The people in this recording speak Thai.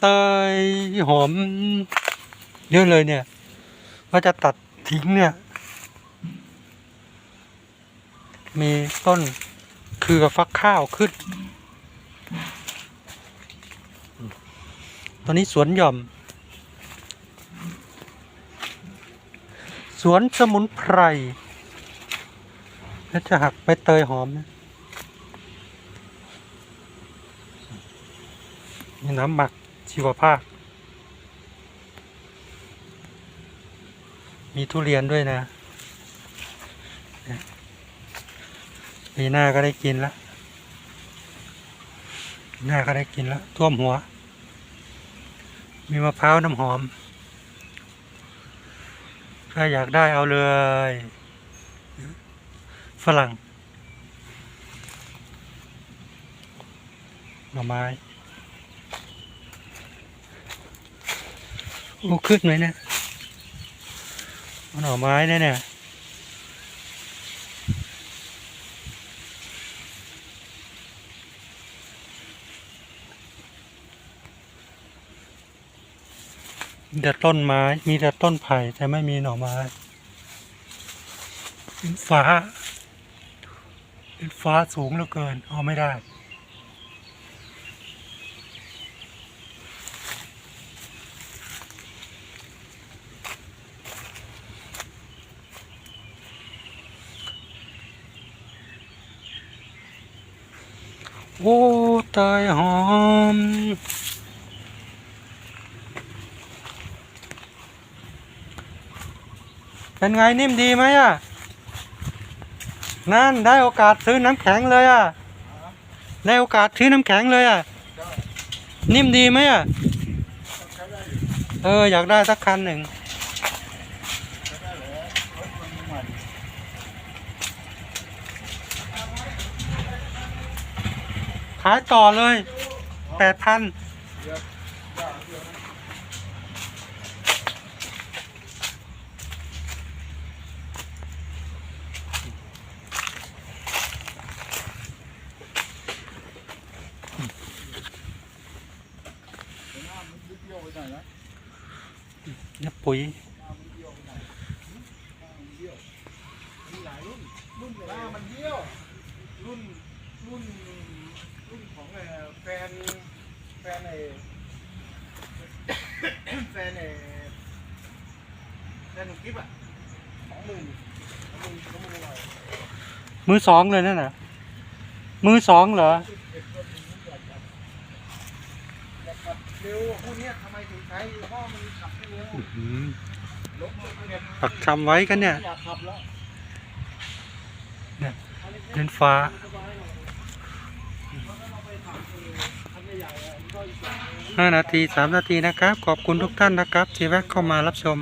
เตยหอมเยอะเลยเนี่ยว่าจะตัดทิ้งเนี่ย มีต้นคือฟักข้าวขึ้น ตอนนี้สวนหย่อม สวนสมุนไพร แล้วจะหักใบเตยหอมนะมีน้ำหมัก ชีวภาพ มีทุเรียนด้วยนะเนี่ยปีหน้าก็ได้กินแล้วหน้าก็ได้กินแล้วท่วมหัว มีมะพร้าวน้ำหอม ถ้าอยากได้เอาเลย ฝรั่งหน่อไม้ โอ้ขึ้นไหมเนี่ยหน่อไม้เนี่ยเนี่ยมีแต่ต้นไม้ มีแต่ต้นไผ่แต่ไม่มีหน่อไม้ฟ้าฟ้าสูงเหลือเกินเอาไม่ได้ โอ้ตายหอม เป็นไงนิ่มดีไหมอะ นั่นได้โอกาสซื้อน้ำแข็งเลยอะ ได้โอกาสซื้อน้ำแข็งเลยอะ นิ่มดีไหมอะ เออ อยากได้สักคันหนึ่ง ขายต่อเลยแปดพันเนี่ยปุ๋ยรุ่นมันเบี้ยวรุ่นรุ่น รุ่นของเอ่อแฟน แฟนไอ้แฟนไอ้แฟนหนุ่มกิ๊บอะสองหมื่นสองหมื่นสองหมื่นหน่อยมือสองเลยนั่นน่ะมือสองเหรอแต่ขับเร็วพวกเนี้ยทำไมถึงใช้เพราะมันขับไม่เร็วอื้อหือรถมันเนี่ยปักชำไว้กันเนี่ย อยากขับแล้วเนี่ยเป็นฟ้าห้านาทีสา มนาทีนะครับ ขอบคุณทุกท่านนะครับที่แวะเข้ามารับชม